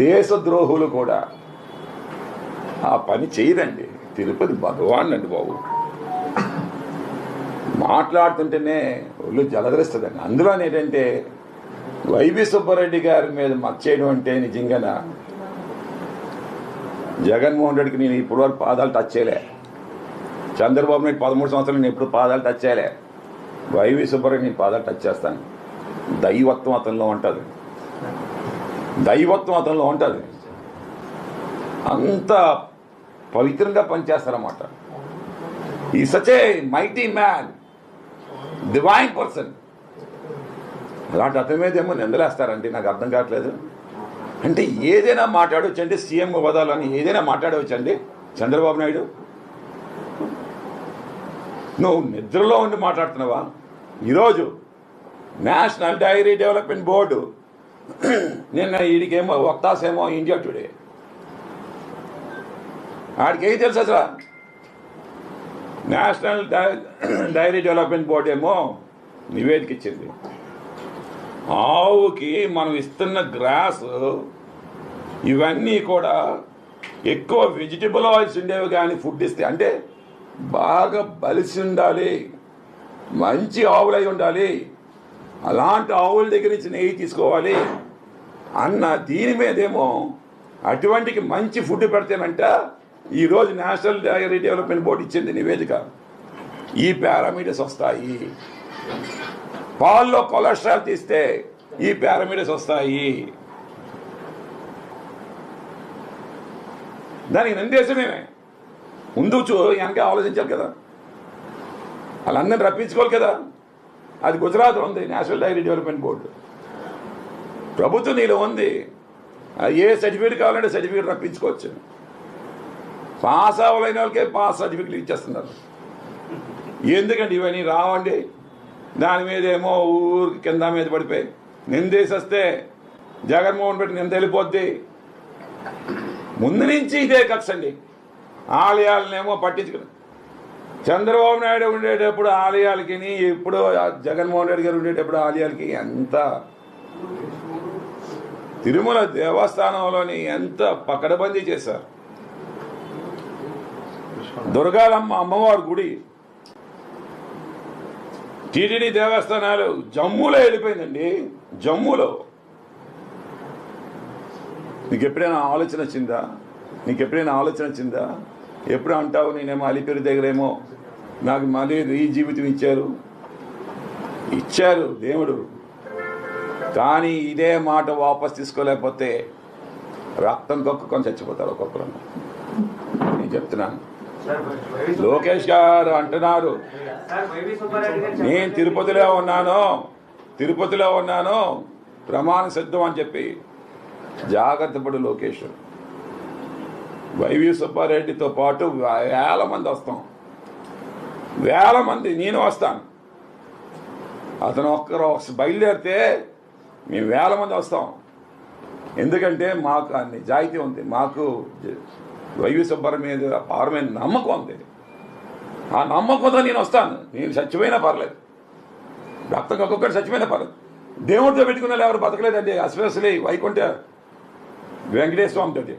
దేశద్రోహులు కూడా. ఆ పని చేయదండి. తిరుపతి భగవాన్ అండి బాబు. మాట్లాడుతుంటేనే ఒళ్ళు జలదరిస్తుందండి అందులో ఏంటంటే వైవి సుబ్బారెడ్డి గారి మీద మచ్చేయడం అంటే నిజంగా జగన్మోహన్ రెడ్డికి నేను ఇప్పుడు వరకు పాదాలు టచ్ చేయలే. చంద్రబాబు నాయుడు పదమూడు సంవత్సరాలు నేను ఎప్పుడు పాదాలు టచ్ చేయలే. వైవి సుబ్బారెడ్డి నేను పాదాలు టచ్ చేస్తాను. దైవత్వం అతనిలో ఉంటుంది. దైవత్వం అతనిలో ఉంటుంది. అంత పవిత్రంగా పనిచేస్తారన్నమాట. ఈ such a mighty man divine person అలాంటి అతని మీద ఏమో నిందలేస్తారండి నాకు అర్థం కావట్లేదు. అంటే ఏదైనా మాట్లాడవచ్చండి సీఎం వదాలని ఏదైనా మాట్లాడవచ్చండి చంద్రబాబు నాయుడు? నువ్వు నిద్రలో ఉండి మాట్లాడుతున్నావా? ఈరోజు నేషనల్ డైరీ డెవలప్మెంట్ బోర్డు నిన్న వీడికేమో వక్తాసేమో ఇండియా టుడే. ఆడికి ఏం తెలుసు అసలు? నేషనల్ డై- డైరీ డెవలప్మెంట్ బోర్డు ఏమో నివేదిక ఇచ్చింది. ఆవుకి మనం ఇస్తున్న గ్రాస్ ఇవన్నీ కూడా ఎక్కువ వెజిటబుల్ ఆయిల్స్ ఉండేవి కానీ ఫుడ్ ఇస్తే అంటే బాగా బలిసి ఉండాలి మంచి ఆవులై ఉండాలి అలాంటి ఆవుల దగ్గర నుంచి నెయ్యి తీసుకోవాలి అన్న దీని మీదేమో అటువంటికి మంచి ఫుడ్ పెడితేనంట. ఈరోజు నేషనల్ డైరీ డెవలప్మెంట్ బోర్డు ఇచ్చింది నివేదిక. ఈ పారామీటర్స్ వస్తాయి. పాల్లో కొలెస్ట్రాల్ తీస్తే ఈ పారామీటర్స్ వస్తాయి. దానికి నిందేశమేమే ముందు చూ వెనక ఆలోచించాలి కదా. వాళ్ళందరినీ రప్పించుకోవాలి కదా. అది గుజరాత్ ఉంది నేషనల్ డైరీ డెవలప్మెంట్ బోర్డు. ప్రభుత్వం నీలో ఉంది. ఏ సర్టిఫికేట్ కావాలంటే సర్టిఫికేట్ రప్పించుకోవచ్చు. పాస్ అవ్వలేని వాళ్ళకే పాస్ సర్టిఫికేట్లు ఇచ్చేస్తున్నారు. ఎందుకండి ఇవన్నీ రావండి? దాని మీద ఏమో ఊరికి కింద మీద పడిపోయి నిందేసేస్తే జగన్మోహన్ రెడ్డి నింద వెళ్ళిపోద్ది. ముందు నుంచి ఇదే కక్షండి. ఆలయాలనేమో పట్టించుకుని చంద్రబాబు నాయుడు ఉండేటప్పుడు ఆలయాలకి ఇప్పుడు జగన్మోహన్ రెడ్డి గారు ఉండేటప్పుడు ఆలయాలకి ఎంత తిరుమల దేవస్థానంలోని ఎంత పకడబందీ చేశారు. దుర్గాలమ్మ అమ్మవారి గుడి టీటీడీ దేవస్థానాలు జమ్మూలో వెళ్ళిపోయిందండి జమ్మూలో. నీకు ఎప్పుడైనా ఆలోచన వచ్చిందా? నీకు ఎప్పుడైనా ఆలోచన వచ్చిందా? ఎప్పుడు అంటావు నేనేమో అలిపిరి దగ్గరేమో? నాకు మళ్ళీ ఈ జీవితం ఇచ్చారు. ఇచ్చారు దేవుడు. కానీ ఇదే మాట వాపస్ తీసుకోలేకపోతే రక్తం కొక్కుకొని చచ్చిపోతారు ఒక్కొక్కరు. నేను చెప్తున్నాను. లోకేష్ గారు అంటున్నారు. నేను తిరుపతిలో ఉన్నాను. తిరుపతిలో ఉన్నాను. ప్రమాణ సిద్ధం అని చెప్పి జాగ్రత్త పడు లోకేష్. వైవి సుబ్బారెడ్డితో పాటు వేల మంది వస్తాం. వేల మంది నేను వస్తాను. అతను ఒక్కరు బయలుదేరితే మేము వేల మంది వస్తాం. ఎందుకంటే మాకు అన్ని నిజాయితీ ఉంది. మాకు వైవి సుబ్బారెడ్డి మీద పార మీద నమ్మకం ఉంది. ఆ నమ్మకంతో నేను వస్తాను. నేను చచ్చిపోయినా పర్లేదు. రక్తం ఒక్కొక్కటి చచ్చిపోయినా పర్లేదు. దేవుడితో పెట్టుకున్న ఎవరు బతకలేదండి. అసలు వైకుంఠ వెంకటేశ్వర స్వామితోటి.